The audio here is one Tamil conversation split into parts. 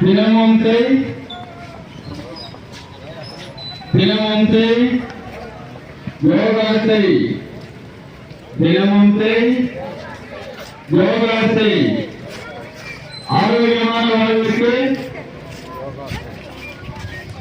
Pilamonte, Pilamonte, Yogarte, Pilamonte, Yogarte, Pilamonte, Yogarte,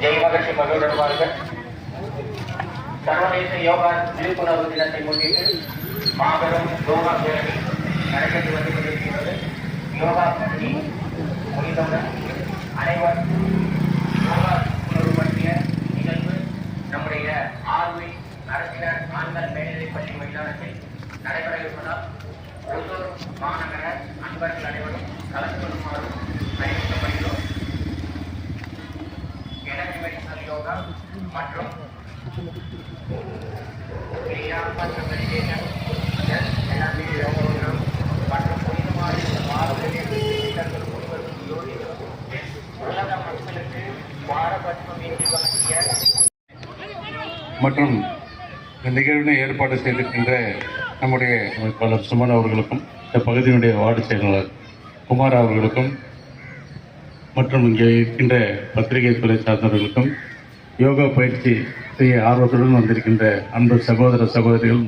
Jai மகிழ்ச்சி மகிழ்வுடன் பாருங்கள் சர்வதேச யோகா விழிப்புணர்வு தினத்தை முன்னிட்டு மாபெரும் யோகா பேரணி நடைபெற்று வந்து கொண்டிருக்கிறது. யோகா பற்றி முடிந்தவுடன் அனைவர் யோகா உணர்வு பற்றிய நிகழ்வு நம்முடைய ஆர்வி அரசினர் ஆண்கள் மேல்நிலைப் பள்ளி மைதானத்தில் நடைபெற இருப்பதால் ஒவ்வொரு மாநகர அன்பர்கள் அனைவரும் கலந்து கொள்ளுமாறும் யோகா மற்றும் கிரியா மற்றும் மெடிடேஷன் யோகம் மற்றும் புனிதமான உலக மக்களுக்கு பாரபட்சம் வழங்கிய மற்றும் இந்த நிகழ்வினை ஏற்பாடு செய்திருக்கின்ற நம்முடைய அமைப்பாளர் சுமன் அவர்களுக்கும் இந்த பகுதியினுடைய வார்டு செயலாளர் குமார் அவர்களுக்கும் மற்றும் இங்கே இருக்கின்ற பத்திரிகை துறை சார்ந்தவர்களுக்கும் யோகா பயிற்சி செய்ய ஆர்வத்துடன் வந்திருக்கின்ற அன்பு சகோதர சகோதரிகள்